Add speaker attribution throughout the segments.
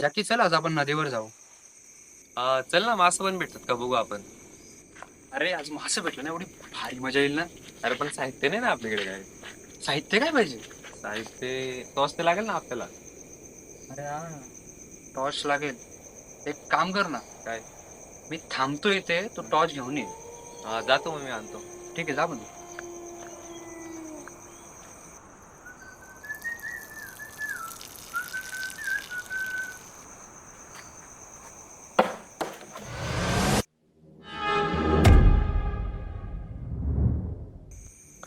Speaker 1: Jackie चल आज आपण नदीवर जाऊ.
Speaker 2: चल ना मासं पण भेटतात का बघू आपण.
Speaker 1: अरे आज मासे भेटलं ना एवढी भारी मजा येईल ना.
Speaker 2: अरे पण साहित्य नाही ना आपल्याकडे काय?
Speaker 1: साहित्य काय पाहिजे?
Speaker 2: साहित्य तोच ते लागेल ना आपल्याला.
Speaker 1: अरे हा. टॉर्च लागेल. एक काम कर ना.
Speaker 2: काय?
Speaker 1: मी थांबतो इथे तू टॉर्च घेऊन ये.
Speaker 2: हा जातो मग मी आणतो.
Speaker 1: ठीक आहे जा पण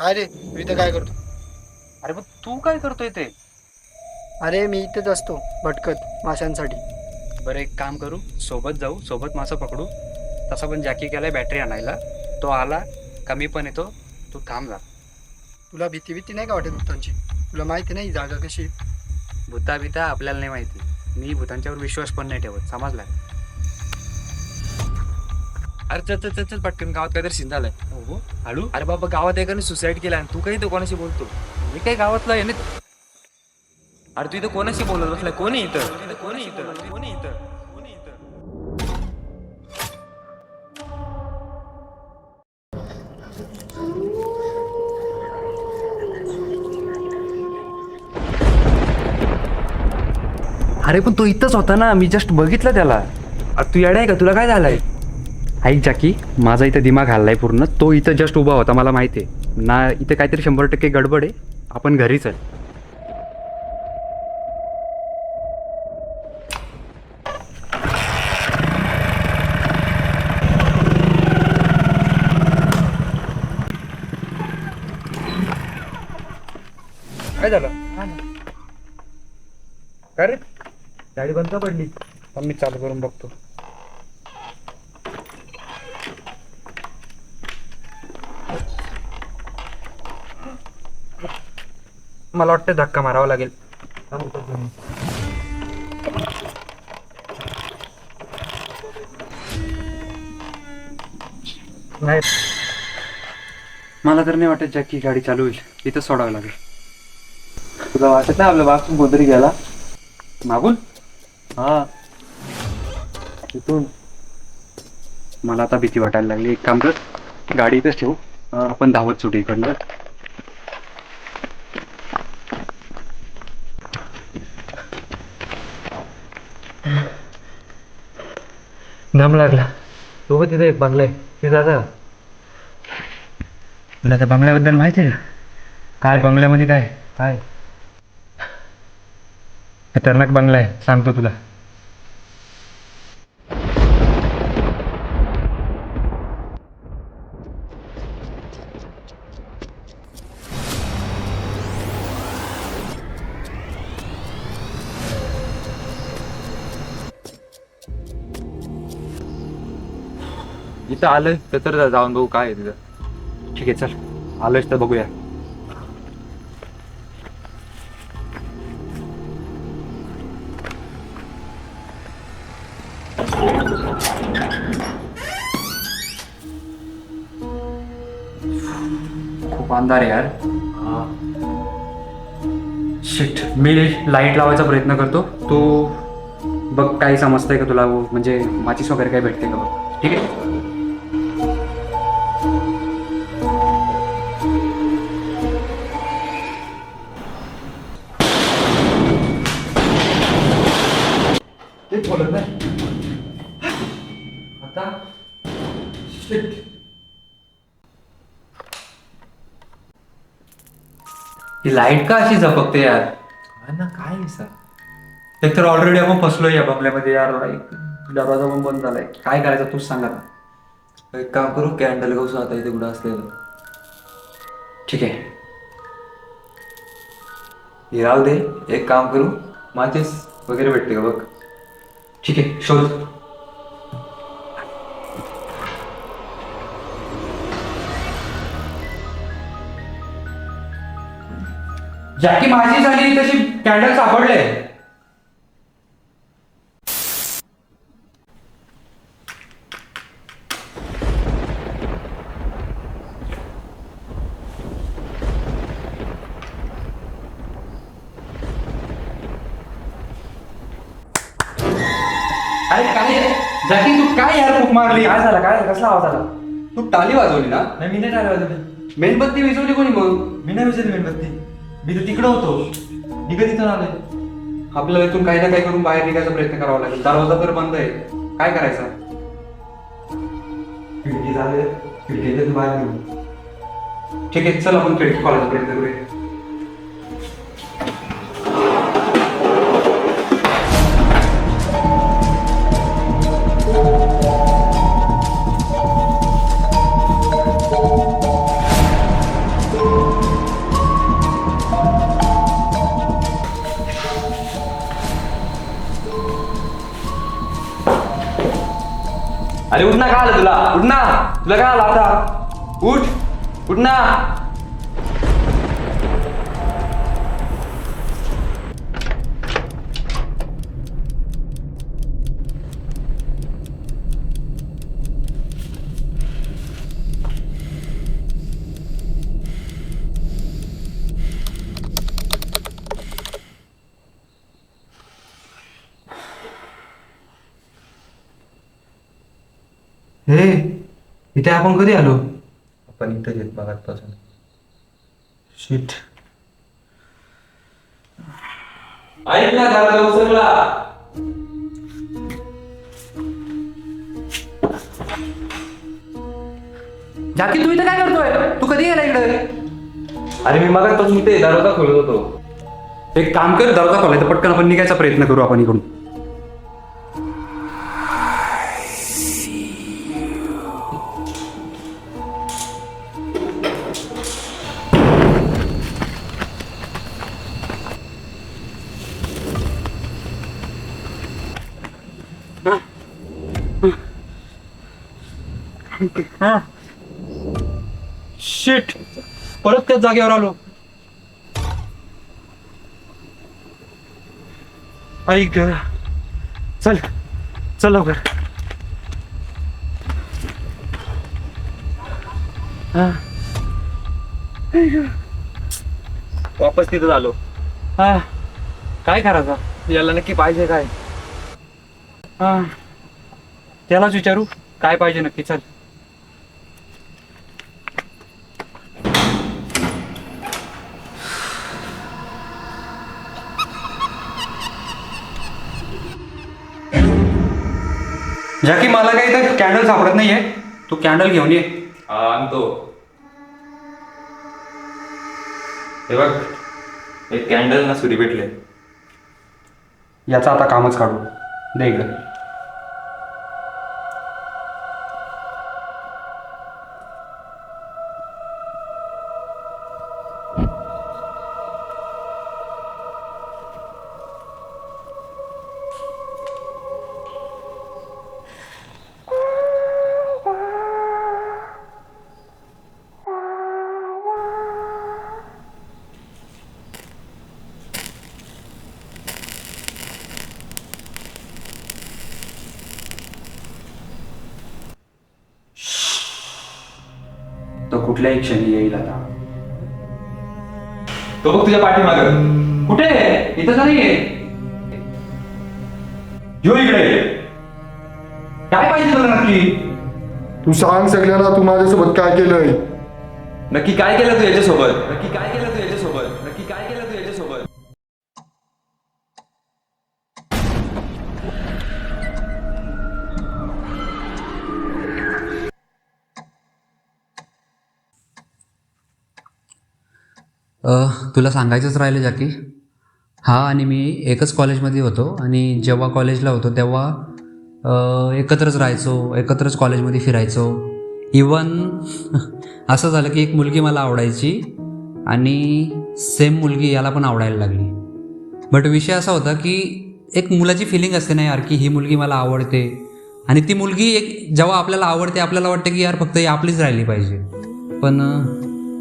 Speaker 3: काय रे मी इथं काय करतो?
Speaker 1: अरे पण तू काय करतोय ते
Speaker 3: अरे मी इथेच असतो भटकत माशांसाठी.
Speaker 1: बरं एक काम करू. सोबत जाऊ सोबत मासा पकडू. तसा पण जॅकी गेलाय बॅटरी आणायला. तो आला कमी पण येतो. तू थांब जा.
Speaker 3: तुला भीती भीती नाही का वाटत भूतांची? तुला माहिती नाही जागा कशी?
Speaker 1: भूता बिता आपल्याला नाही माहिती. मी भूतांच्यावर विश्वास पण नाही ठेवत समजला?
Speaker 2: अरे चल चल चल चल पटकन गावात काहीतरी सीन झालाय.
Speaker 1: हो हळू
Speaker 2: अरे बाबा गावात एकाने सुसाईड केला आणि तू काही तो कोणाशी बोलतो? मी काही गावातला आहे ना? अरे तू इथं कोणाशी बोलत बसलाय? कोणी इथं? कोणी इथं? कोणी इथं? कोणी इथं?
Speaker 1: अरे पण तो इथंच होता ना. मी जस्ट बघितलं त्याला.
Speaker 2: अरे तू येडा आहे का? तुला काय झालंय?
Speaker 1: ऐक जाकी माझा इथं दिमाग हल्लाय पूर्ण. तो इथं जस्ट उभा होता मला माहिती आहे. ना इथे काहीतरी शंभर टक्के गडबड आहे. आपण घरी चल
Speaker 2: काय झालं? काय रे? गाडी बंद का पडली?
Speaker 1: मी चालू करून बघतो.
Speaker 2: मला वाटतं धक्का मारावा लागेल.
Speaker 1: नाही. मला तर नाही वाटत जॅकी गाडी चालू होईल. इथं सोडावं लागेल.
Speaker 2: तुला वाटत नाही आपल्या बाथरूम कोणतरी गेला?
Speaker 1: मागून?
Speaker 2: हा. तिथून
Speaker 1: मला आता भीती वाटायला लागली. एक काम कर गाडी इथंच ठेवू. आपण धावत सुटू इकडनं.
Speaker 2: दम लागला. सोबत तिथे एक बंगला. आहे ते जाता का
Speaker 1: तुला त्या बंगल्याबद्दल माहिती आहे का?
Speaker 2: काय? बंगल्यामध्ये काय? काय? खतरनाक बंगला आहे. सांगतो तुला. इथं आलं तर तर जाऊन बघू काय आहे तिथं.
Speaker 1: ठीक आहे चल. आलोच तर बघूया. खूप अंधार आहे यार. शिट मी लाइट लावायचा प्रयत्न करतो. तू बघ काही समजतंय का तुला? म्हणजे माचीस वगैरे काही भेटते का बघ? ठीक आहे?
Speaker 2: ती
Speaker 1: लाइट का अशी झपकते यार?
Speaker 2: ना काय सर?
Speaker 1: एक तर ऑलरेडी आपण फसलोय या बंगल्यामध्ये यार दरवाजा पण बंद झालाय. काय करायचं तूच सांगा ना.
Speaker 2: एक काम करू कॅन्डल घेऊ आता इथे कुठं असलेलं.
Speaker 1: ठीक आहे.
Speaker 2: राहू दे. एक काम करू. माझेच वगैरे भेटते का बघ?
Speaker 1: ठीक आहे शोध. ज्याकी माझी झाली तशी कॅन्डल सापडले. अरे काय जाकी तू काय यार खूप मारली?
Speaker 2: काय झाला काय झालं? कसला आवाज आला?
Speaker 1: तू टाली वाजवली ना?
Speaker 2: नाही मी नाही टाळी वाजवली.
Speaker 1: मेणबत्ती विजवली कोणी मग?
Speaker 2: मी नाही विचारली मेणबत्ती. मी तर तिकडं होतो. मी कधी इथून आलोय?
Speaker 1: आपल्याला इथून काही ना काही करून बाहेर निघायचा प्रयत्न करावा लागेल. दरवाजा तर बंद आहे. काय करायचं?
Speaker 2: खिडकी झाले. खिडकीतून बाहेर निघू.
Speaker 1: ठीक आहे चल आपण खिडकी खोलायचा प्रयत्न करूया.
Speaker 2: ना काय आलं तुला उठ ना. तुला काय आलं आता? उठ उठ ना.
Speaker 1: हे इथे आपण कधी आलो?
Speaker 2: आपण इथं येत बघापासून
Speaker 1: शिट
Speaker 2: ऐक ना दादा उसरला
Speaker 1: जाकी तू इथे काय करतोय? तू कधी गेला इकडे?
Speaker 2: अरे मी मगापासून इथे दरवाजा खोलत होतो.
Speaker 1: एक काम कर दरवाजा खोलायचा पटकन आपण निघायचा प्रयत्न करू आपण इकडून. शिट परत त्याच जागेवर आलो. ऐक चल. चल लवकर. हा,
Speaker 2: वापस तिथं आलो
Speaker 1: हा. काय करायचं?
Speaker 2: याला नक्की पाहिजे काय?
Speaker 1: हा. त्यालाच विचारू. काय पाहिजे नक्की? चल. जाकी मला काही तर कॅन्डल सापडत नाहीये. तू कॅन्डल घेऊन ये.
Speaker 2: आणतो. हे बघ एक कॅन्डल ना सुरी भेटले.
Speaker 1: याचं आता कामच काढू. दे इकडं. तो कुठल्याही क्षणी येईल आता.
Speaker 2: तो बघ तुझ्या पाठीमाग.
Speaker 1: कुठे इथं का नाहीये यो इकडे. काय पाहिजे तुला नक्की?
Speaker 4: तू सांग सगळ्यांना तू माझ्यासोबत काय केलंय.
Speaker 2: नक्की काय केलं तू याच्यासोबत?
Speaker 5: तुला सांगायचंच राहिलं जाकी. हा आणि मी एकच कॉलेजमध्ये होतो आणि जेव्हा कॉलेजला होतो तेव्हा एकत्रच राहायचो एकत्रच कॉलेजमध्ये फिरायचो. इवन असं झालं की एक मुलगी मला आवडायची आणि सेम मुलगी याला पण आवडायला लागली. बट विषय असा होता की एक मुलाची फिलिंग असते ना यार की ही मुलगी मला आवडते. आणि ती मुलगी एक जेव्हा आपल्याला आवडते आपल्याला वाटते की यार फक्त ही आपलीच राहिली पाहिजे. पण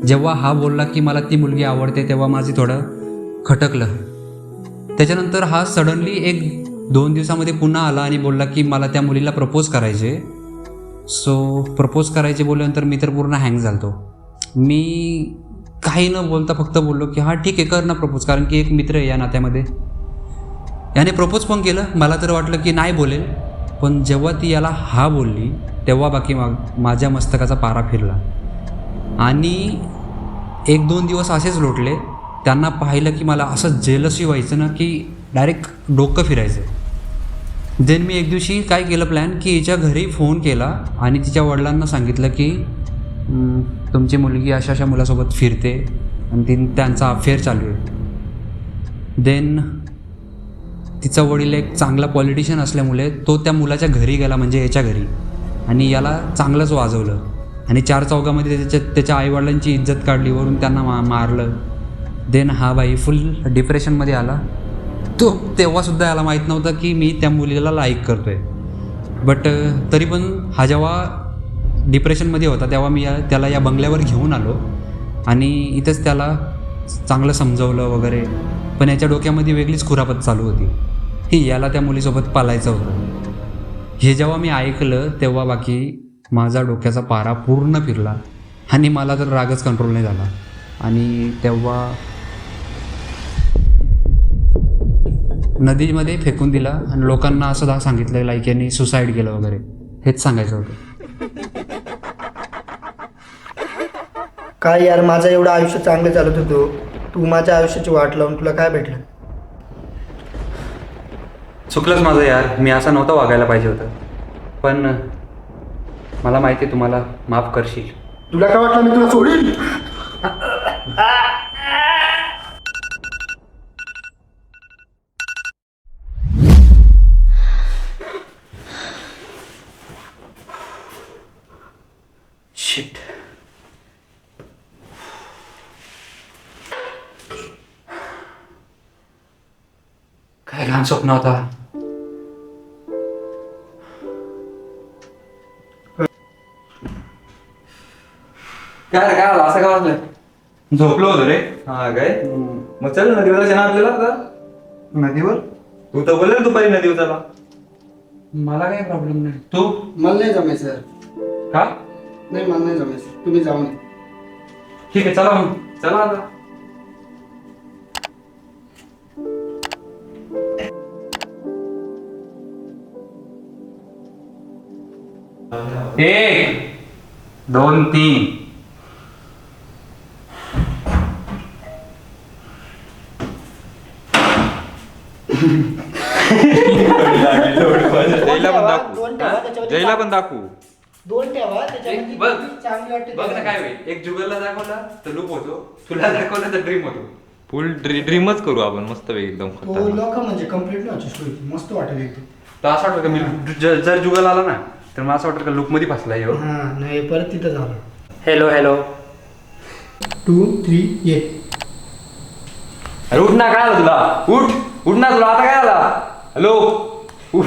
Speaker 5: जेव्हा हा बोलला की मला ती मुलगी आवडते तेव्हा माझी थोडं खटकलं. त्याच्यानंतर हा सडनली एक दोन दिवसामध्ये पुन्हा आला आणि बोलला की मला त्या मुलीला प्रपोज करायचे. सो प्रपोज करायचे बोलल्यानंतर मी तर पूर्ण हँग झालतो. मी काही न बोलता फक्त बोललो की हा ठीक आहे कर ना प्रपोज कारण की एक मित्र आहे या नात्यामध्ये. याने प्रपोज पण केलं. मला तर वाटलं की नाही बोलेल.
Speaker 1: पण जेव्हा ती याला हा बोलली तेव्हा बाकी मा माझ्या मस्तकाचा पारा फिरला. आणि एक दोन दिवस असेच लोटले. त्यांना पाहिलं की मला असं जेलसी व्हायचं ना की डायरेक्ट डोकं फिरायचं. देन मी एक दिवशी काय केलं प्लॅन की हिच्या घरी फोन केला आणि तिच्या वडिलांना सांगितलं की तुमची मुलगी अशा अशा मुलासोबत फिरते आणि ती त्यांचा अफेअर चालू आहे. देन तिचा वडील एक चांगला पॉलिटिशियन असल्यामुळे तो त्या मुलाच्या घरी गेला म्हणजे याच्या घरी. आणि याला चांगलंच वाजवलं. आणि चार चौकामध्ये त्याच्या त्याच्या आईवडिलांची इज्जत काढली वरून त्यांना मा मारलं. देन हा बाई फुल डिप्रेशनमध्ये आला. तो तेव्हासुद्धा याला माहीत नव्हतं की मी त्या मुलीला लाईक करतो आहे बट तरी पण हा जेव्हा डिप्रेशनमध्ये होता तेव्हा मी या त्याला या बंगल्यावर घेऊन आलो. आणि इथंच त्याला चांगलं समजवलं वगैरे. पण याच्या डोक्यामध्ये वेगळीच खुरापत चालू होती. की याला त्या मुलीसोबत पालायचं होतं. हे जेव्हा मी ऐकलं तेव्हा बाकी माझा डोक्याचा पारा पूर्ण फिरला. आणि मला तर रागच कंट्रोल नाही झाला. आणि तेव्हा नदीमध्ये फेकून दिला आणि लोकांना असं दा सांगितलं लाईक यांनी सुसाईड केलं वगैरे. हेच सांगायचं होतं.
Speaker 3: काय यार माझं एवढं आयुष्य चांगलं चालत होतं. तू माझ्या आयुष्याची वाट लावून तुला काय भेटलं?
Speaker 6: चुकलंच माझं यार. मी असं नव्हतं वागायला पाहिजे होतं. पण मला माहिती आहे तुम्हाला माफ करशील.
Speaker 7: तुला काय वाटलं मी तुला सोडील
Speaker 6: शिट काय लहान स्वप्न होता?
Speaker 2: काय रे, काय आलं असं काय वाटलं झोपलो होतो रे. हा काय? मग चल नदीवर जायचं ना आपल्याला आता
Speaker 3: नदीवर?
Speaker 2: तू तर बोलले दुपारी नदीवर चला.
Speaker 6: मला काही प्रॉब्लेम नाही. तू?
Speaker 3: मला नाही जमायचं.
Speaker 6: का?
Speaker 3: नाही मला नाही जमायचं. तुम्ही जाऊन.
Speaker 6: ठीक आहे चला मग.
Speaker 2: चला आता.
Speaker 6: एक दोन तीन.
Speaker 2: पण दाखवू.
Speaker 3: दोन ठेवा त्याच्यामध्ये
Speaker 6: बघ.
Speaker 3: किती चांगली वाटते
Speaker 6: बघ ना काय होईल. एक जुगलला दाखवला तर लूप होतो. तुला दाखवला तर ड्रीम होतो.
Speaker 2: फुल ड्रीमच करू आपण मस्त एकदम
Speaker 3: तो
Speaker 2: खतरनाक.
Speaker 3: लोक म्हणजे कंप्लीट नव्हती स्टोरी मस्त वाटेल एकदम.
Speaker 6: तर असं वाटतं का मी ज- जर जुगल आला ना तर मला असं वाटतं का लूपमध्ये फसलाय हो
Speaker 3: हा नाही परत तिथं झालं.
Speaker 6: हॅलो हॅलो
Speaker 3: टू थ्री ये.
Speaker 2: अरे उठ ना काय आलं तुला? उठ. उठ ना तुला आता काय आला हॅलो उठ.